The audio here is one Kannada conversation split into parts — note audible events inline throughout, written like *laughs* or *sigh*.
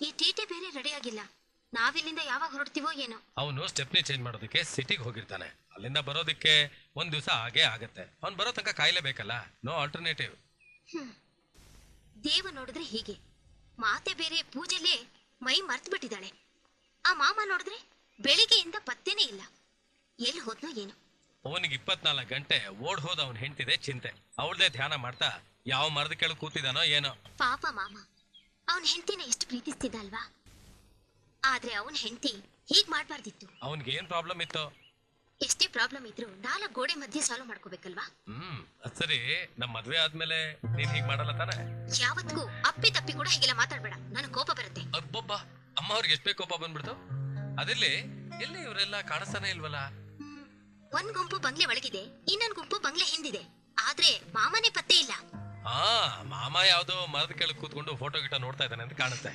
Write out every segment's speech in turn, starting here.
ಈ ಟಿಟಿ ಬೇರೆ ರೆಡಿ ಆಗಿಲ್ಲ. ನಾವಿಲ್ಲಿಂದ ಯಾವಾಗ ಹೊರಡ್ತೀವೋ ಏನೋ. ಅವನು ಸ್ಟೆಪ್ನಿ ಚೇಂಜ್ ಮಾಡೋದಕ್ಕೆ ಸಿಟಿಗೆ ಹೋಗಿರ್ತಾನೆ. ಅಲ್ಲಿಂದ ಬರೋದಕ್ಕೆ ಒಂದ್ ದಿವಸ ಹಾಗೆ ಆಗತ್ತೆ. ಅವ್ನು ಬರೋ ತನಕ ಕಾಯಿಲೇಬೇಕಲ್ಲ ನೋ ಆಲ್ಟರ್ನೇಟಿವ್ ದೇವ ನೋಡಿದ್ರೆ ಹೀಗೆ. ಮಾತೆ ಬೇರೆ ಪೂಜೆಲಿ ಮೈ ಮರ್ತು ಬಿಟ್ಟಿದ್ದಾಳೆ ಆ ಮಾಮ ನೋಡಿದ್ರೆ ಬೆಳಿಗ್ಗೆಯಿಂದ ಪತ್ತೇನೇ ಇಲ್ಲ. ಎಲ್ಲಿ ಹೋದ್ನೋ ಏನು. ಅವನಿಗೆ ಇಪ್ಪತ್ನಾಲ್ಕು ಗಂಟೆ ಓಡ್ ಹೋದ ಅವನ್ ಹೆಂಡ್ತಿದೆ ಚಿಂತೆ. ಅವಳದೇ ಧ್ಯಾನ ಮಾಡ್ತಾ ಯಾವ ಮರದ ಕೆಳಗೆ ಕೂತಿದಾನೋ ಏನೋ. ಪಾಪ ಮಾಮ. ಅವನ ಹೆಂಡತಿನ ಎಷ್ಟು ಪ್ರೀತಿಸ್ತಿದ್ದ ಅಲ್ವಾ ಆದ್ರೆ ಅವನ ಹೆಂಡತಿ ಹೀಗ್ ಮಾಡ್ಬಾರ್ದಿತ್ತು. ಅವನ್ಗೆ ಏನ್ ಪ್ರಾಬ್ಲಮ್ ಇತ್ತು? ಎಷ್ಟೇ ಪ್ರಾಬ್ಲಮ್ ಇದ್ರು ನಾಲ್ಕು ಗೋಡೆ ಮಧ್ಯೆ ಸಾಲ್ವ್ ಮಾಡ್ಕೋಬೇಕಲ್ವಾ? ಹ್ಮ್ ಅದ್ ಸರಿ. ನಮ್ ಮದ್ವೆ ಆದ್ಮೇಲೆ ನೀನ್ ಹೀಗ್ ಮಾಡಲ್ಲ ತಾನೆ? ಯಾವತ್ತಿಗೂ ಅಪ್ಪಿ ತಪ್ಪಿ ಕೂಡ ಹೀಗೆಲ್ಲ ಮಾತಾಡ್ಬೇಡ. ನನಗೆ ಕೋಪ ಬರುತ್ತೆ. ಅಬ್ಬಬ್ಬ ಅಮ್ಮ ಅವ್ರಿಗೆ ಎಷ್ಟೇ ಕೋಪ ಬಂದ್ಬಿಡ್ತು? ಅದಿಲ್ಲಿ ಎಲ್ಲಿ ಇವರೆಲ್ಲ ಕಾಣಿಸ್ತಾನೆ ಇಲ್ವಲ್ಲ. ಒಂದ್ ಗುಂಪು ಬಂಗ್ಲೆ ಒಳಗಿದೆ ಇನ್ನೊಂದ್ ಗುಂಪು ಬಂಗ್ಲೆ ಹಿಂದಿದೆ. ಆದ್ರೆ ಮಾಮನೆ ಪತ್ತೆ ಹಾ ಮಾಮ ಯಾವ್ದೋ ಮರದ ಕೆಳಗೆ ಕೂತ್ಕೊಂಡು ಫೋಟೋ ಗಿಟ ನೋಡ್ತಾ ಇದ್ದಾನೆ ಅಂತ ಕಾಣುತ್ತೆ.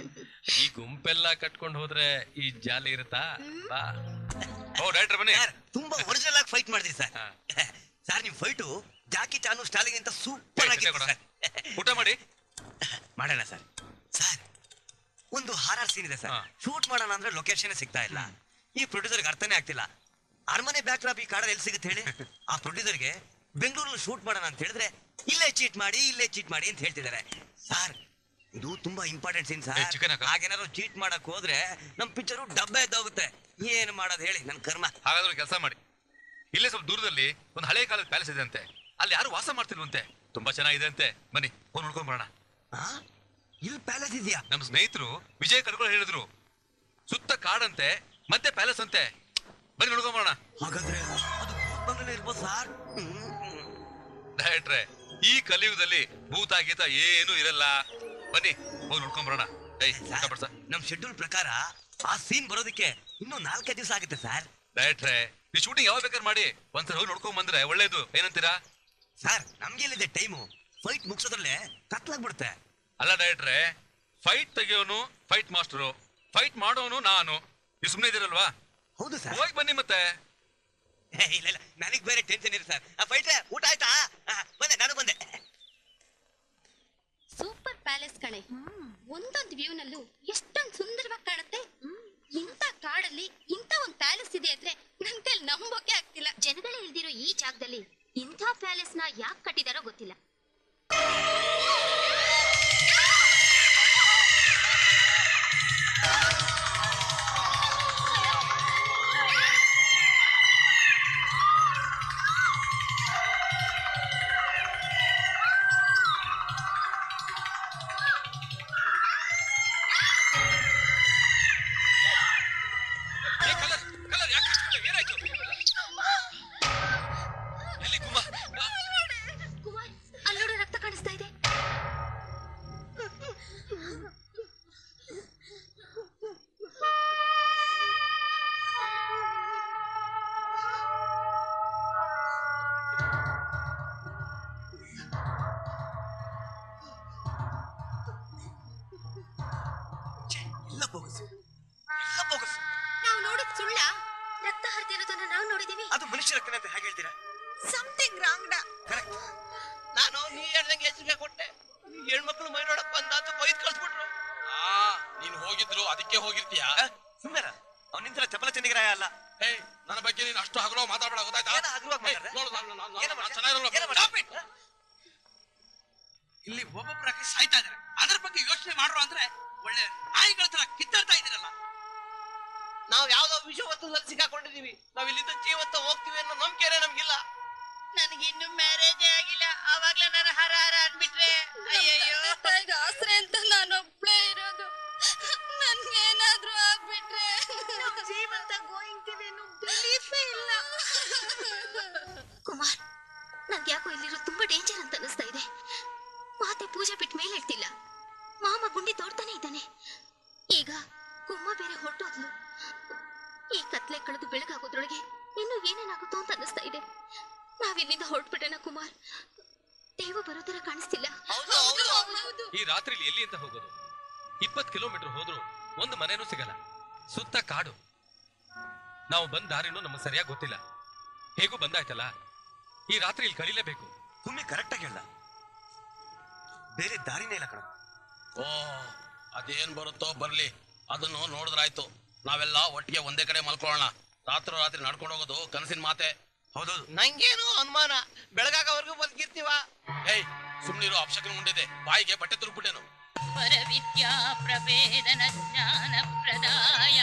ಈ ಗುಂಪೆಲ್ಲ ಕಟ್ಕೊಂಡು ಹೋದ್ರೆ ಈ ಜಾಲಿ ಇರುತ್ತಾ? ಬಾ. ಓ ಡೈರೆಕ್ಟರ್ ಬನ್ನಿ. ತುಂಬಾ ಒರಿಜಿನಲ್ ಆಗಿ ಫೈಟ್ ಮಾಡಿದ್ರಿ ಸರ್. ಸರ್ ನಿಮ್ ಫೈಟು ಜಾಕಿ ಚಾನು ಸ್ಟಾಲಿಂಗ್ ಅಂತ ಸೂಪರ್ ಆಗಿ. ಸರ್. ಊಟ ಮಾಡಿ. ಮಾಡೋಣ ಸರ್. ಸರ್ ಒಂದು ಹಾರರ್ ಸೀನ್ ಇದೆ ಸರ್. ಶೂಟ್ ಮಾಡೋಣ ಅಂದ್ರೆ ಲೊಕೇಶನ್ ಸಿಗ್ತಾ ಇಲ್ಲ. ಈ ಪ್ರೊಡ್ಯೂಸರ್ಗೆ ಅರ್ಥನೇ ಆಗ್ತಿಲ್ಲ. ಅರಮನೆ ಬ್ಯಾಕ್ ಡ್ರಾಪ್ ಈ ಕಾಡಲ್ಲಿ ಎಲ್ಲಿ ಸಿಗುತ್ತೆ ಹೇಳಿ? ಆ ಪ್ರೊಡ್ಯೂಸರ್ಗೆ ಬೆಂಗಳೂರಲ್ಲಿ ಶೂಟ್ ಮಾಡೋಣ ಅಂತ ಹೇಳಿದ್ರೆ ಇಲ್ಲೇ ಚೀಟ್ ಮಾಡಿ ಇಲ್ಲೇ ಚೀಟ್ ಮಾಡಿ ಅಂತ ಹೇಳ್ತಿದ್ದಾರೆ. ಸರ್ ಇದು ತುಂಬಾ ಇಂಪಾರ್ಟೆಂಟ್ ಸೀನ್ ಏ, chicken ಸರ್ ಹಾಕು. ಹಾಗೇನಾದ್ರು ಚೀಟ್ ಮಾಡಕ್ ಹೋದ್ರೆ ನಮ್ ಪಿಕ್ಚರು ಡಬ್ಬೆ ಎದ್ದೋಗುತ್ತೆ. ಏನ್ ಮಾಡೋದು ಹೇಳಿ ನನ್ ಕರ್ಮ. ಹಾಗಾದ್ರೆ ಕೆಲಸ ಮಾಡಿ. ಇಲ್ಲೇ ಸ್ವಲ್ಪ ದೂರದಲ್ಲಿ ಒಂದು ಹಳೆ ಕಾಲದ ಪ್ಯಾಲೇಸ್ ಇದೆ ಅಂತೆ. ಅಲ್ಲಿ ಯಾರು ವಾಸ ಮಾಡ್ತಿಲ್ವಂತೆ? ತುಂಬಾ ಚೆನ್ನಾಗಿದೆ ಅಂತೆ. ಬನ್ನಿ ಹೋಗಿ ನೋಡ್ಕೊಂಡ್ ಬರೋಣ. ಆ? ಇಲ್ಲಿ ಪ್ಯಾಲೇಸ್ ಇದೆಯಾ? ನಮ್ಮ ಸ್ನೇಹಿತರು ವಿಜಯ್ ಕಡ್ಕೊಂಡು ಹೇಳಿದ್ರು. ಸುತ್ತ ಕಾಡಂತೆ ಮತ್ತೆ ಪ್ಯಾಲೇಸ್ ಅಂತೆ. ಬನ್ನಿ ನೋಡ್ಕೊಂಡ್ ಬರೋಣ. ಹಾಗಾದ್ರೆ ಅದು ಇರ್ಬೋದು ಸರ್ ಡೈರೆಕ್ಟ್ರೆ ಈ ಕಲಿಯುಗದಲ್ಲಿ ಭೂತ ಗೀತ ಏನೂ ಇರಲ್ಲ. ಬನ್ನಿ ಹೋಗಿ ನೋಡ್ಕೊಂಡ್ ಬರೋಣ ಏಯ್ ನಮ್ ಶೆಡ್ಯೂಲ್ ಪ್ರಕಾರ ಆ ಸೀನ್ ಬರೋದಕ್ಕೆ ಇನ್ನೂ ನಾಲ್ಕೈದು ದಿವಸ ಆಗುತ್ತೆ ಸರ್. ಡೈರೆಕ್ಟ್ರೆ ನೀವು ಶೂಟಿಂಗ್ ಯಾವಾಗ ಬೇಕಾದ್ರೆ ಮಾಡಿ. ಒಂದ್ಸಲ ಹೋಗಿ ನೋಡ್ಕೊಂಡ್ ಬಂದ್ರೆ ಒಳ್ಳೇದು. ಏನಂತೀರಾ? ಸರ್ ನಮ್ಗೆ ಎಲ್ಲಿದೆ ಟೈಮು ಫೈಟ್ ಮುಗಿಸೋದ್ರಲ್ಲೇ ಕತ್ಲಾಗ್ಬಿಡುತ್ತೆ. ಅಲ್ಲ ಡೈರೆಕ್ಟ್ರೆ ಫೈಟ್ ತೆಗಿಯೋನು ಫೈಟ್ ಮಾಸ್ಟರು ಫೈಟ್ ಮಾಡೋನು ನಾನು. ನೀವು ಸುಮ್ಮನೆ ಇದ್ದೀರಲ್ವಾ ಹೌದು ಸರ್. ಹೋಗಿ ಬನ್ನಿ ಮತ್ತೆ. *laughs* ಇಲ್ಲ ಇಲ್ಲ. ನನಗೆ ಬೇರೆ ಟೆನ್ಷನ್ ಇದೆ ಸರ್. ಆ ಫೈಟ್ ಊಟ ಆಯ್ತಾ? ಬಂದೆ, ನಾನು ಬಂದೆ. ಸೂಪರ್ ಪ್ಯಾಲೇಸ್ ಕಣೆ. ಒಂದೊಂದು ವ್ಯೂನಲ್ಲೂ ಎಷ್ಟೊಂದು ಸುಂದರವಾಗಿ ಕಾಣುತ್ತೆ? ಇಂಥ ಕಾಡಲ್ಲಿ ಇಂಥ ಒಂದು ಪ್ಯಾಲೇಸ್ ಇದೆ ಅಂದ್ರೆ ನನ್ ಕೈಲಿ ನಂಬೋಕೆ ಆಗ್ತಿಲ್ಲ. ಜನಗಳೇ ಇಲ್ದಿರೋ ಈ ಜಾಗದಲ್ಲಿ ಇಂಥ ಪ್ಯಾಲೇಸ್ನ ಯಾಕೆ ಕಟ್ಟಿದಾರೋ ಗೊತ್ತಿಲ್ಲ. ರಕ್ತ ಹರಿದಿರೋದನ್ನ ನಾವು ನೋಡಿದೀವಿ. ಅದು ಮನುಷ್ಯ ರಕ್ತನೇ ಅಂತ ಹೇಗೆ ಹೇಳ್ತೀರಾ? ಸಮಥಿಂಗ್ ರಾಂಗ್ ಕರೆಕ್ಟ್ ನಾನು ನೀ ಹೇಳ್ದಂಗೆ ಹೆಸರಿಗೆ ಕೊಟ್ಟೆ. ಈ ಹೆಣ್ಮಕ್ಳು ಮೈ ನೋಡಕ್ ಬಂದ ಅಂತ ಬೈದ್ ಕಳ್ಸ್ಬಿಟ್ರು. ನೀನ್ ಹೋಗಿದ್ರು ಅದಕ್ಕೆ ಹೋಗಿರ್ತೀಯಾ? ಸುಮ್ಮನೆ ಅವ್ನ ನಿಂತರ ಚಪಲ ಚಂದಿಗರಾಯ ಅಲ್ಲ. ಹೇ ನನ್ನ ಬಗ್ಗೆ ನೀನು ಅಷ್ಟು ಹಗಲೋ ಮಾತಾಡಬೇಡ ಗೊತ್ತಾಯ್ತಾ? ಏನ ಹಗುರವಾಗಿ ಹೇ, ಮಾತಾಡ್ದೆ? ನೋಡು, ನಾನು- ನಾನು- ನಾನ್- ಏನ ನಾನ್? ಚೆನ್ನಾಗಿರಲ್ಲ. ಏನ ಮಾಡ್ದೆ? Stop it. ಇಲ್ಲಿ ಒಬ್ಬೊಬ್ಬರಾಗಿ ಸಾಯ್ತಾ ಇದಾರೆ. ಅದ್ರ ಬಗ್ಗೆ ಯೋಚನೆ ಮಾಡ್ರು ಅಂದ್ರೆ ಒಳ್ಳೆ ನಾಯಿಗಳ ತರ ಕಿತ್ತಾಡ್ತಾ ನಾವು ಯಾವ್ದೋ ವಿಷವತ್ತುದಲ್ಲಿ ಸಿಕ್ಕಾಕೊಂಡಿದೀವಿ ನಾವ್ ಇಲ್ಲಿಂದ ಜೀವಂತ ಹೋಗ್ತೀವಿ ಅನ್ನೋ ನಂಬಿಕೆನೆ ನಮ್ಗಿಲ್ಲ. ನನಗಿನ್ನು ಮ್ಯಾರೇಜೇ ಆಗಿಲ್ಲ. ಅವಾಗ್ಲೇ ನಾನು ಹರ ಹರ ಅನ್ಬಿಟ್ರೆ ಅಯ್ಯಯ್ಯೋ ಆಸರೆ ಅಂತ ನಾನು ಒಬ್ಳೇ ಇರೋದು. ನನ್ಗೇನಾದ್ರೂ ಆಗ್ಬಿಟ್ರೆ. ಜೀವಂತ ಗೋಯಿಂಗ್ತೀವಿ ಅನ್ನೋ ಬಿಲೀಫೇ ಇಲ್ಲ. ಕುಮಾರ್ ನಂಗೆ ಯಾಕೋ ಇಲ್ಲಿರೋ ತುಂಬಾ ಡೇಂಜರ್ ಅಂತ ಅನಿಸ್ತಾ ಇದೆ. ಮಾತೆ ಪೂಜೆ ಬಿಟ್ಟ ಮೇಲೆ ಹೇಳ್ತಿಲ್ಲ ಮಾಮ ಗುಂಡಿ ತೋರ್ತಾನೆ ಇದ್ದಾನೆ. ಈಗ ಕುಮ್ಮ ಬೇರೆ ಹೊರಟೋದ್ಲು. ಈ ಕತ್ಲೆ ಕಳೆದು ಬೆಳಗಾಗೋದ್ರೊಳಗೆ ಇನ್ನು ಏನೇನಾಗುತ್ತೋ ಅಂತ ಅನಿಸ್ತಾ ಇದೆ. ನಾವಿಲ್ಲಿಂದ ಹೊರಟ್ಬಿಡೋಣ ಕುಮಾರ್. ದೇವ ಬರೋ ತರ ಕಾಣಿಸ್ತಿಲ್ಲ. ಹೌದು ಹೌದು ಹೌದು ಈ ರಾತ್ರಿಲಿ ಎಲ್ಲಿ ಅಂತ ಹೋಗೋದು? ಇಪ್ಪತ್ ಕಿಲೋಮೀಟರ್ ಹೋದ್ರು ಒಂದು ಮನೆನೂ ಸಿಗಲ್ಲ. ಸುತ್ತ ಕಾಡು. ನಾವು ಬಂದ ದಾರಿನೂ ನಮಗೆ ಸರಿಯಾಗಿ ಗೊತ್ತಿಲ್ಲ. ಹೇಗೂ ಬಂದಾಯ್ತಲ್ಲ? ಈ ರಾತ್ರಿ ಇಲ್ಲಿ ಕಳೀಲೇಬೇಕು. ಕುಮ್ಮಿ ಕರೆಕ್ಟ್ ಆಗಿ ಹೇಳ ಬೇರೆ ದಾರಿನೇ ಇಲ್ಲ ಕಣ. ಓ ಅದೇನ್ ಬರುತ್ತೋ ಬರ್ಲಿ. ಅದನ್ನು ನೋಡಿದ್ರಾಯ್ತು. ನಾವೆಲ್ಲ ಒಟ್ಟಿಗೆ ಒಂದೇ ಕಡೆ ಮಲ್ಕೊಳ್ಳೋಣ. ರಾತ್ರಿ ರಾತ್ರಿ ನಡ್ಕೊಂಡು ಹೋಗೋದು ಕನಸಿನ ಮಾತೆ. ಹೌದು. ನಂಗೇನು ಅನುಮಾನ? ಬೆಳಗಾಗವರೆಗೂ ಬದುಕಿರ್ತೀವ? ಏಯ್ ಸುಮ್ನಿರೋ ಅಪ್ಶಕನ ಮುಂಡಿದೆ. ಬಾಯಿಗೆ ಬಟ್ಟೆ ತುರುಕ್ಬಿಟ್ಟೇನು. ಪರವಿದ್ಯಾ ಪ್ರಭೇದನ ಜ್ಞಾನ ಪ್ರದಾಯ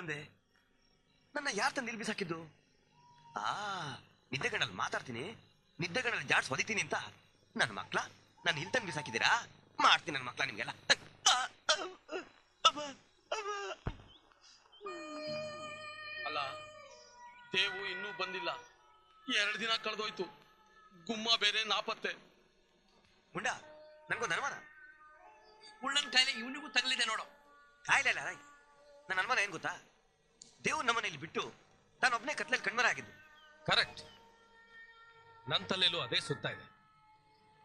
ಬಂದೆ. ನನ್ನ ಯಾರು ತಂದು ಇಲ್ಲಿ ಬಿಸಾಕಿದ್ದು? ಆ ನಿದ್ದೆಗಣ್ಣಲ್ಲಿ ಮಾತಾಡ್ತೀನಿ. ನಿದ್ದೆಗಣ್ಣಲ್ಲಿ ಜಾಡ್ಸ್ ಹೊದಿತೀನಿ ಅಂತ. ನನ್ನ ಮಕ್ಳ ನನ್ನ ಇಲ್ಲಿ ತಂದು ಬಿಸಾಕಿದ್ದೀರಾ? ಮಾಡ್ತೀನಿ ನನ್ನ ಮಕ್ಳ ನಿಮ್ಗೆಲ್ಲ. ಅಲ್ಲ ದೇವು ಇನ್ನೂ ಬಂದಿಲ್ಲ. ಎರಡು ದಿನ ಕಳೆದೋಯ್ತು. ಗುಮ್ಮ ಬೇರೆ ನಾಪತ್ತೆ. ಗುಂಡ ನನಗೂ ಅನುಮಾನ. ಉಳ್ಳನ್ ಕಾಯಿಲೆ ಇವನಿಗೂ ತಗಲಿದೆ ನೋಡು. ಕಾಯಿಲೆ ಅಲ್ಲ ರೈ ನನ್ನ ಅನುಮಾನ ಏನ್ ಗೊತ್ತಾ? ದೇವ್ ನಮ್ಮನೆಯಲ್ಲಿ ಬಿಟ್ಟು ತಾನೊಬ್ಬನೇ ಕತ್ಲಲ್ಲಿ ಕಣ್ಮರೆ ಆಗಿದ್ದು ಕರೆಕ್ಟ್. ನನ್ನ ತಲೆಯಲ್ಲೂ ಅದೇ ಸುತ್ತ ಇದೆ.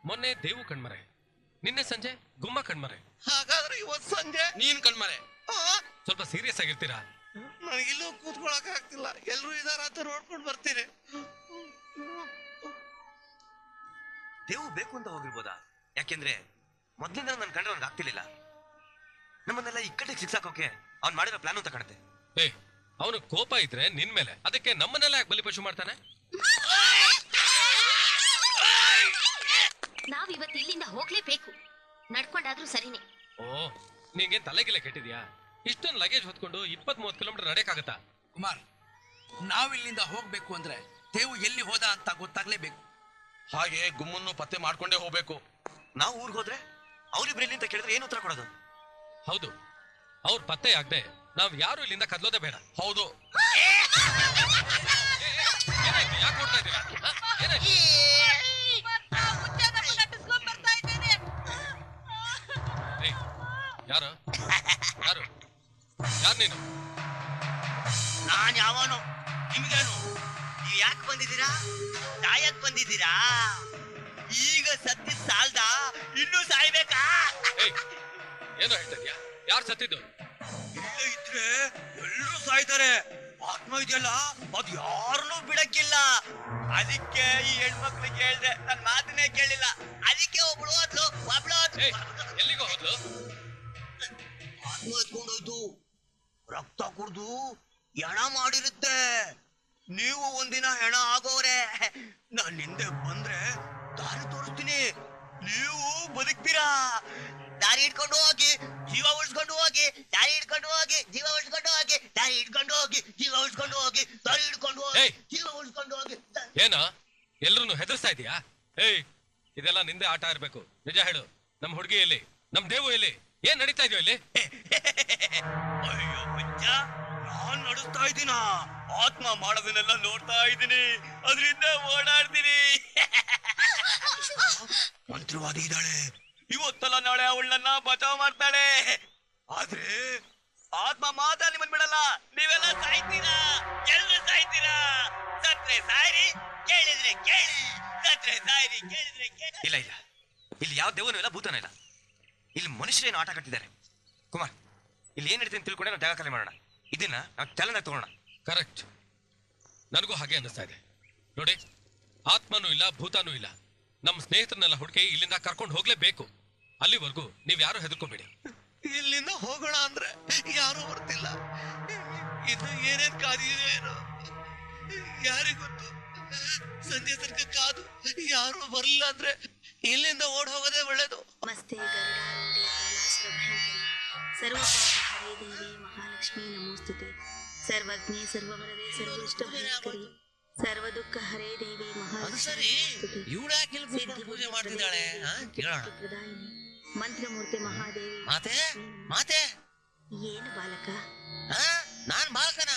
ಮೊನ್ನೆ ದೇವು ಕಣ್ಮರೆ ನಿನ್ನೆ ಸಂಜೆ ಗುಮ್ಮ ಕಣ್ಮರೆ. ಹಾಗಾದ್ರೆ ಇವತ್ ಸಂಜೆ? ನೀನ್ ಕಣ್ಮರೆ. ಆ, ಸ್ವಲ್ಪ ಸೀರಿಯಸ್ ಆಗಿರ್ತೀರಾ? ನನಗಿಲ್ಲೂ ಕೂತ್ಕೊಳಕ್ ಆಗ್ತಿಲ್ಲ. ಎಲ್ರು ಇದಾರ ಅಂತ ನೋಡ್ಕೊಂಡು ಬರ್ತೀನಿ. ದೇವು ಬೇಕು ಅಂತ ಹೋಗಿರ್ಬೋದಾ? ಯಾಕೆಂದ್ರೆ ಮೊದ್ಲಿಂದ ನನ್ನ ಕಂಡ್ರೆ ಅವ್ನಿಗೆ ಆಗ್ತಿರ್ಲಿಲ್ಲ. ನಮ್ಮನ್ನೆಲ್ಲ ಇಕ್ಕಟ್ಟಿಗೆ ಸಿಕ್ಸಾಕೋಕೆ ಅವ್ನ್ ಮಾಡಿರೋ ಪ್ಲಾನ್ ಅಂತ ಕಾಣುತ್ತೆ. ಏ ಅವನು ಕೋಪ ಇದ್ರೆ ನಿನ್ ಮೇಲೆ. ಅದಕ್ಕೆ ನಮ್ಮನ್ನೆಲ್ಲ ಯಾಕೆ ಬಲಿಪಶು ಮಾಡ್ತಾನೆ? ನಾವ್ ಇವತ್ತು ಇಲ್ಲಿಂದ ಹೋಗ್ಲೇಬೇಕು. ನಡ್ಕೊಂಡಾದ್ರೂ ಸರಿನೇ. ಓ ನಿಂಗೆ ತಲೆಗೆಲ್ಲ ಕೆಟ್ಟಿದ್ಯಾ? ಇಷ್ಟೊಂದು ಲಗೇಜ್ ಹೊತ್ಕೊಂಡು ಇಪ್ಪತ್ ಮೂವತ್ ಕಿಲೋಮೀಟರ್ ನಡೆಯಕ್ಕಾಗತ್ತಾ? ಕುಮಾರ್ ನಾವಿಲ್ಲಿಂದ ಹೋಗ್ಬೇಕು ಅಂದ್ರೆ ತೇವು ಎಲ್ಲಿ ಹೋದ ಅಂತ ಗೊತ್ತಾಗ್ಲೇಬೇಕು. ಹಾಗೆ ಗುಮ್ಮನ್ನು ಪತ್ತೆ ಮಾಡ್ಕೊಂಡೇ ಹೋಗ್ಬೇಕು. ನಾವು ಊರಿಗೆ ಹೋದ್ರೆ ಅವ್ರಿಬ್ರು ಇಲ್ಲಿಂದ ಕೇಳಿದ್ರೆ ಏನು ಉತ್ತರ ಕೊಡೋದು? ಹೌದು ಅವ್ರ ಪತ್ತೆ ಆಗದೆ ನಾವ್ ಯಾರು ಇಲ್ಲಿಂದ ಕದ್ಲೋದೆ ಬೇಡ. ಹೌದು. ಏನಾಯ್ತು? ಯಾಕೆ ಕೊಡ್ತಾ ಇದ್ದೀರಾ ಹ? ಏನಾಯ್ತು? ಏಯ್, ಯಾರು? ಯಾರು? ಯಾರು ನೀನು? ನಾನ್ ಯಾವನು? ನಿಮ್ಗೇನು? ನೀವ್ ಯಾಕೆ ಬಂದಿದ್ದೀರಾ? ಸಾಯಕ್ ಬಂದಿದ್ದೀರಾ? ಈಗ ಸತ್ತಿ ಸಾಲ್ದ? ಇನ್ನೂ ಸಾಯ್ಬೇಕಾ? ಏಯ್ ಏನೋ ಹೇಳ್ತಾ ಇದ್ಯಾ? ಯಾರು ಸತ್ತಿದ್ದು? ಇದ್ರೆ ಎಲ್ಲರೂ ಸಾಯ್ತಾರೆ. ಆತ್ಮ ಇದೆಯಲ್ಲ? ಅದು ಯಾರನ್ನೂ ಬಿಡಕ್ಕಿಲ್ಲ. ಅದಕ್ಕೆ ಈ ಹೆಣ್ಮಕ್ಳು ಹೇಳ್ದೆ ನನ್ ಮಾತನೇ ಕೇಳಿಲ್ಲ. ಅದಕ್ಕೆ ಒಬ್ಳು ಹೋದ್ಲು ಒಬ್ಳು ಎಲ್ಲಿಗೋ ಹೋದ್ಲು? ಆತ್ಮ ಎತ್ಕೊಂಡೋಯ್ತು. ರಕ್ತ ಕುಡ್ದು ಹೆಣ ಮಾಡಿರುತ್ತೆ. ನೀವು ಒಂದಿನ ಹೆಣ ಆಗೋರೆ. ನಾನ್ ಹಿಂದೆ ಬಂದ್ರೆ ದಾರಿ ತೋರಿಸ್ತೀನಿ. ನೀವು ಬದುಕ್ತೀರಾ? ದಾರಿ ಹಿಡ್ಕೊಂಡು ಹೋಗಿ ಜೀವ ಉಳಿಸ್ಕೊಂಡು ಹೋಗಿ ದಾರಿ ಹಿಡ್ಕೊಂಡು ಹೋಗಿ ಜೀವ ಉಳಿಸ್ಕೊಂಡು ಹೋಗಿ ದಾರಿ ಹಿಡ್ಕೊಂಡು ಹೋಗಿ ಜೀವ ಉಳಿಸ್ಕೊಂಡು ಹೋಗಿ ದಾರಿ ಹಿಡ್ಕೊಂಡು ಹೋಗಿ ಏಯ್! ಜೀವ ಉಳಿಸ್ಕೊಂಡು ಹೋಗಿ. ದ- ಏನ? ಎಲ್ರನ್ನು ಹೆದರ್ಸ್ತಾ ಇದೀಯಾ? ಏಯ್ ಇದೆಲ್ಲ ನಿಂದೆ ಆಟ ಇರ್ಬೇಕು. ನಿಜ ಹೇಳು ನಮ್ ಹುಡುಗಿ ಎಲ್ಲಿ? ನಮ್ ದೇವು ಎಲ್ಲಿ? ಏನ್ ನಡೀತಾ ಇದೆಯೋ ಇಲ್ಲಿ? ಅಯ್ಯೋ ಹುಚ್ಚ ನಾನ್ ನಡೆಸ್ತಾ ಇದ್ದೀನ? ಆತ್ಮ ಮಾಡೋದನ್ನೆಲ್ಲ ನೋಡ್ತಾ ಇದ್ದೀನಿ. ಅದರಿಂದ ಓಡಾಡ್ತೀನಿ. ಮಂತ್ರವಾದಿ ಇದ್ದಾಳೆ. ಇವತ್ತಲ್ಲ ನಾಳೆ ಅವಳನ್ನ ಬಚಾವ್ ಮಾಡ್ತಾಳೆ. ಆದ್ರೆ ಆತ್ಮ ಮಾತ್ರ ನಿಮ್ಮನ್ ಬಿಡಲ್ಲ. ನೀವೆಲ್ಲ ಸಾಯ್ತೀರಾ? ಎಲ್ರು ಸಾಯ್ತೀರಾ? ಸತ್ರೆ ಸಾಯ್ರಿ ಕೇಳಿದ್ರೆ ಕೇಳಿ. ಸತ್ರೆ ಸಾಯ್ರಿ ಕೇಳಿದ್ರೆ ಕೇಳಿ. ಇಲ್ಲ ಇಲ್ಲ. ಇಲ್ಲಿ ಯಾವ ದೇವನೂ ಇಲ್ಲ ಭೂತನೂ ಇಲ್ಲ. ಇಲ್ಲಿ ಮನುಷ್ಯರೇನು ಆಟ ಕಟ್ಟಿದ್ದಾರೆ? ಕುಮಾರ್ ಇಲ್ಲಿ ಏನ್ ನಡೀತೀನಿ ತಿಳ್ಕೊಂಡೆ ನಾವು ಜಾಗ ಖಾಲಿ ಮಾಡೋಣ. ಇದನ್ನ ನಾವು ತಲೆನ ತಗೋಣ. ಕರೆಕ್ಟ್ ನನಗೂ ಹಾಗೆ ಅನ್ನಿಸ್ತಾ ಇದೆ. ನೋಡಿ ಆತ್ಮನೂ ಇಲ್ಲ ಭೂತಾನೂ ಇಲ್ಲ. ನಮ್ಮ ಸ್ನೇಹಿತರನ್ನೆಲ್ಲ ಹುಡುಕಿ ಇಲ್ಲಿಂದ ಕರ್ಕೊಂಡು ಹೋಗ್ಲೇಬೇಕು. ಅಲ್ಲಿವರೆಗೂ ನೀವ್ ಯಾರು ಹೆದರ್ಕೋಬೇಡಿ. ಇಲ್ಲಿಂದ ಹೋಗೋಣ ಅಂದ್ರೆ ಯಾರು ಬರ್ತಿಲ್ಲ. ಇದು ಏನೇನ್ ಕಾದಿದೆ ಏನೋ ಯಾರಿಗ್ ಗೊತ್ತು? ಸಂಜೆ ತನಕ ಕಾದು ಯಾರು ಬರ್ಲಿಲ್ಲ ಅಂದ್ರೆ ಇಲ್ಲಿಂದ ಓಡ್ ಹೋಗೋದೇ ಒಳ್ಳೇದು. ಮಸ್ತೆ ಸರ್ವಪಾಪಹರೇ ದೇವಿ ಮಹಾಲಕ್ಷ್ಮೀ ನಮೋಸ್ತುತೆ. ಸರ್ವಜ್ಞೆ ಸರ್ವವರದೆ ಸರ್ವಿಷ್ಟಭಯಂಕರಿ ಸರ್ವದುಃಖ ಹರೇ ದೇವಿ ಅದು ಸರಿ. ಮಹಾಲಕ್ಷ್ಮೀ ಇಲ್ಲಿ ಕೂತ್ಕೊಂಡು ಪೂಜೆ ಮಾಡ್ತಿದ್ದಾಳೆ? ಕೇಳೋಣ. ಮಂತ್ರಮೂರ್ತಿ ಮಹಾದೇವಿ. ಮಾತೆ ಮಾತೆ. ಏನು ಬಾಲಕ? ನಾನ್ ಬಾಲಕನ.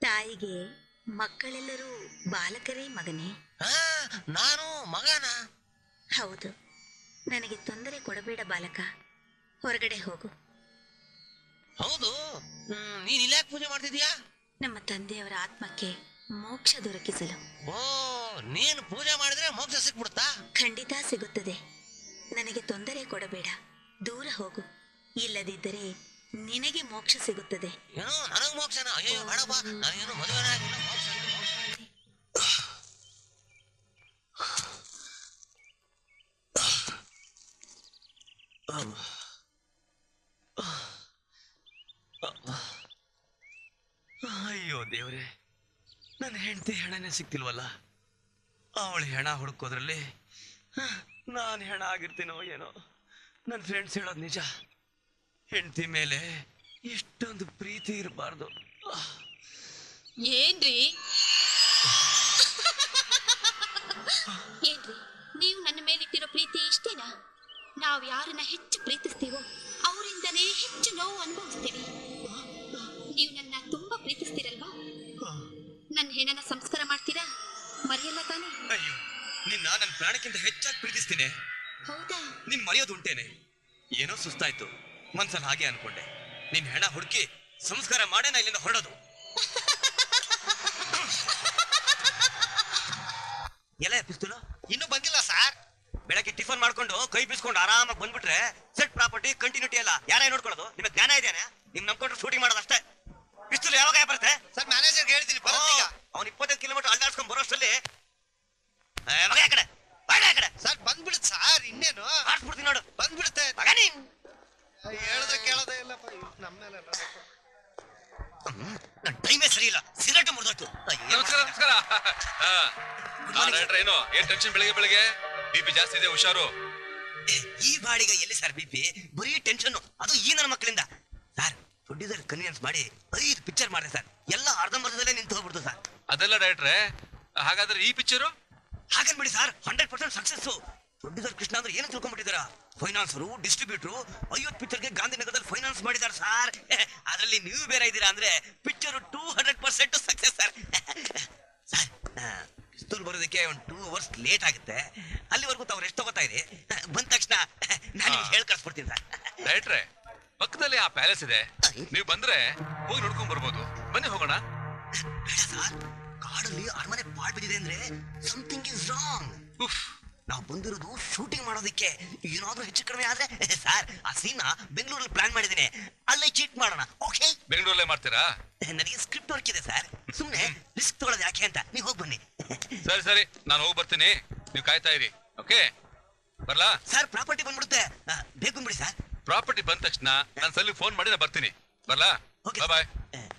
ತಾಯಿಗೆ ಮಕ್ಕಳೆಲ್ಲರೂ ಬಾಲಕರೇ ಮಗನೇ? ನಾನು ಮಗನ. ಹೌದು. ನನಗೆ ತೊಂದರೆ ಕೊಡಬೇಡ ಬಾಲಕ. ಹೊರಗಡೆ ಹೋಗು. ಹೌದು. ನೀನ್ ಇಲ್ಲ ಪೂಜೆ ಮಾಡ್ತಿದ್ಯಾ ನಮ್ಮ ತಂದೆಯವರ ಆತ್ಮಕ್ಕೆ ಮೋಕ್ಷ ದೊರಕಿಸಲು. ಓ ನೀನು ಪೂಜೆ ಮಾಡಿದ್ರೆ ಮೋಕ್ಷ ಸಿಕ್ಬಿಡುತ್ತಾ ಖಂಡಿತ ಸಿಗುತ್ತದೆ. ನನಗೆ ತೊಂದರೆ ಕೊಡಬೇಡ. ದೂರ ಹೋಗು. ಇಲ್ಲದಿದ್ದರೆ ನಿನಗೆ ಮೋಕ್ಷ ಸಿಗುತ್ತದೆ. ಏನೋ ನನಗೆ ಮೋಕ್ಷನ? ಅಯ್ಯೋ ಬೇಡಪ್ಪ. ನಾನೇನು ಮದುವೆನೇ ಆಗಿಲ್ಲ. ಮೋಕ್ಷ ಮೋಕ್ಷ ದೇವ್ರೆ ನನ್ನ ಹೆಂಡತಿ ಹೆಣನೇ ಸಿಕ್ತಿಲ್ವಲ್ಲ? ಅವಳು ಹೆಣ ಹುಡುಕೋದ್ರಲ್ಲಿ ನಾನು ಹೆಣ ಆಗಿರ್ತೀನೋ ಏನೋ? ನನ್ನ ಫ್ರೆಂಡ್ಸ್ ಹೇಳೋದು ನಿಜ. ಹೆಂಡತಿ ಮೇಲೆ ಇಷ್ಟೊಂದು ಪ್ರೀತಿ ಇರಬಾರ್ದು. ಏನ್ರಿ? ಏನ್ರಿ ನೀವು ನನ್ನ ಮೇಲಿಟ್ಟಿರೋ ಪ್ರೀತಿ ಇಷ್ಟೇನಾ? ನಾವು ಯಾರನ್ನ ಹೆಚ್ಚು ಪ್ರೀತಿಸ್ತೀವೋ ಅವರಿಂದಲೇ ಹೆಚ್ಚು ನೋವು ಅನುಭವಿಸ್ತೀವಿ. ನನ್ನ ಹೆಣ್ಣನ ಸಂಸ್ಕಾರ ಮಾಡ್ತೀರಾ? ಮರೆಯಲ್ಲ ತಾನೇ? ಅಯ್ಯೋ ನಿನ್ನ ನನ್ನ ಪ್ರಾಣಕ್ಕಿಂತ ಹೆಚ್ಚಾಗಿ ಪ್ರೀತಿಸ್ತೀನಿ. ಹೌದಾ? ನಿನ್ ಮರೆಯೋದು ಉಂಟೇನೆ. ಏನೋ ಸುಸ್ತಾಯ್ತು. ಮನ್ಸಲ್ಲಿ ಹಾಗೆ ಅನ್ಕೊಂಡೆ. ನಿನ್ ಹೆಣ ಹುಡುಕಿ ಸಂಸ್ಕಾರ ಮಾಡೇನಾ ಇಲ್ಲಿಂದ ಹೊರಡೋದು? ಎಲ್ಲ ಪಿಸ್ತೂಲು ಇನ್ನೂ ಬಂದಿಲ್ಲ ಸರ್. ಬೆಳಗ್ಗೆ ಟಿಫನ್ ಮಾಡ್ಕೊಂಡು ಕೈ ಬೀಸ್ಕೊಂಡು ಆರಾಮಾಗಿ ಬಂದ್ಬಿಟ್ರೆ ಸೆಟ್ ಪ್ರಾಪರ್ಟಿ ಕಂಟಿನ್ಯೂಟಿ ಎಲ್ಲ. ಯಾರೇ ನೋಡ್ಕೊಳ್ಳೋದು? ನಿಮಗೆ ಜ್ಞಾನ ಇದೆಯಾ ನಿಮ್ ನಂಬ್ಕೊಂಡ್ರೆ ಶೂಟಿಂಗ್ ಮಾಡೋದು ಅಷ್ಟೇ ಪಿಸ್ತೂಲ್ ಯಾವಾಗ ಬರುತ್ತೆ? ಸರ್ ಮ್ಯಾನೇಜರ್ ಹೇಳ್ತೀನಿ ಅವ್ನು ಇಪ್ಪತ್ತೈದು ಕಿಲೋಮೀಟರ್ ಅಲ್ಲಾಡ್ಸ್ಕೊಂಡ್ ಬರೋಷ್ಟಲ್ಲಿ ಏ, ಮಗ ಆ ಕಡೆ ಬಾಡ ಆ ಕಡೆ. ಸರ್ ಬಂದ್ಬಿಡುತ್ತೆ ಸಾರ್ ಇನ್ನೇನು? ಆಡ್ಸ್ಬಿಡ್ತೀನಿ ನೋಡು. ಬಂದ್ಬಿಡುತ್ತೆ. ಮಗ ನೀನ್ ಹೇಳಿದ್ರೆ ಕೇಳೋದೇ ಇಲ್ಲಪ್ಪ ನಮ್ಮ ಮೇಲೆ ನನ್ನ ಟೈಮೇ ಸರಿ ಇಲ್ಲ. ಸಿಗರೇಟ್ ಮುರಿದೋಯ್ತು. ನಮಸ್ಕಾರ ನಮಸ್ಕಾರ. ಏನು ಏನ್ ಟೆನ್ಷನ್ ಬೆಳಿಗ್ಗೆ ಬೆಳಿಗ್ಗೆ? ಬಿ ಪಿ ಜಾಸ್ತಿ ಇದೆ ಹುಷಾರು? ಈ ಬಾಡಿಗೆ ಎಲ್ಲಿ ಸರ್ ಬಿಪಿ ಬರೀ ಟೆನ್ಷನ್ ಅದು ಈ ನನ್ನ ಮಕ್ಕಳಿಂದ. ಸರ್ ಪ್ರೊಡ್ಯೂಸರ್ ಕನ್ವಿನ್ಸ್ ಮಾಡಿ ಐದು ಪಿಕ್ಚರ್ ಮಾಡಿದೆ ಸರ್ ಎಲ್ಲ ಅರ್ಧಂಬರ್ಧದಲ್ಲೇ ನಿಂತು ಹೋಗ್ಬಿಡ್ತು ಸರ್ ಅದೆಲ್ಲ ಡೈರೆಕ್ಟ್ರೆ ಹಾಗಾದ್ರೆ ಈ picture ಹಾಗನ್ಬಿಡಿ sir hundred percent success producer Krishna ಅಂದ್ರೆ ಏನು ತಿಳ್ಕೊಂಡ್ಬಿಟ್ಟಿದಾರ ಫೈನಾನ್ಸರು ಡಿಸ್ಟ್ರಿಬ್ಯೂಟರ್ ಐವತ್ತು ಪಿಕ್ಚರ್ಗೆ ಗಾಂಧಿನಗರದಲ್ಲಿ ಫೈನಾನ್ಸ್ ಮಾಡಿದಾರ ಸರ್ *laughs* ಅದರಲ್ಲಿ ನೀವು ಬೇರೆ ಇದ್ದೀರಾ ಅಂದ್ರೆ picture two hundred percent success sir sir ಪಿಸ್ತೂಲ್ ಬರೋದಕ್ಕೆ ಒಂದು ಟೂ ಅವರ್ಸ್ ಲೇಟ್ ಆಗುತ್ತೆ. ಅಲ್ಲಿವರೆಗೂ ತಾವು ರೆಸ್ಟ್ ತಗೋತಾ ಇದೆ *laughs* ಬಂದ ತಕ್ಷಣ ನಾನು ಹೇಳಿ ಕಳ್ಸ್ಬಿಡ್ತೀನಿ ಸರ್ ಡೈರೆಕ್ಟ್ರೆ ಪಕ್ಕದಲ್ಲಿ ಆ ಪ್ಯಾಲೇಸ್ ಇದೆ. ನೀವು ಬಂದ್ರೆ ಹೋಗಿ ನೋಡ್ಕೊಂಡ್ ಬರ್ಬೋದು. ಬನ್ನಿ ಹೋಗೋಣ. ಬೇಡ ಸರ್ ಕಾಡಲ್ಲಿ ಅರಮನೆ ಪಾಳ್ ಬಿದ್ದಿದೆ ಅಂದ್ರೆ ಸಮಥಿಂಗ್ ಇಸ್ ರಾಂಗ್ ಉಫ್. ನಾವು ಬಂದಿರೋದು ಶೂಟಿಂಗ್ ಮಾಡೋದಕ್ಕೆ. ಏನಾದ್ರೂ ಹೆಚ್ಚು ಕಡಿಮೆ ಆದ್ರೆ *laughs* ಸರ್ ಆ ಸೀನ್ ಬೆಂಗಳೂರಲ್ಲಿ ಪ್ಲಾನ್ ಮಾಡಿದ್ದೀನಿ. ಅಲ್ಲೇ ಚೀಟ್ ಮಾಡೋಣ ಓಕೆ ಬೆಂಗಳೂರಲ್ಲೇ ಮಾಡ್ತೀರಾ? *laughs* ನನಗೆ ಸ್ಕ್ರಿಪ್ಟ್ ವರ್ಕ್ ಇದೆ ಸರ್ ಸುಮ್ಮನೆ ರಿಸ್ಕ್ ತಗೊಳ್ಳೋದು ಯಾಕೆ ಅಂತ. ನೀವು ಹೋಗಿ ಬನ್ನಿ. *laughs* ಸರಿ ಸರಿ. ನಾನು ಹೋಗಿ ಬರ್ತೀನಿ. ನೀವು ಕಾಯ್ತಾ ಇರಿ ಓಕೆ ಬರ್ಲಾ? ಸರ್ ಪ್ರಾಪರ್ಟಿ ಬಂದ್ಬಿಡುತ್ತೆ. ಬೇಕು ಬೇಗ ಬಂದ್ಬಿಡಿ ಸರ್ ಪ್ರಾಪರ್ಟಿ ಬಂದ ತಕ್ಷಣ ನಾನು ಸಲ್ಲಿ ಫೋನ್ ಮಾಡಿ ನಾನು ಬರ್ತೀನಿ. ಬರ್ಲಾ? ಬಾಯ್ ಬಾಯ್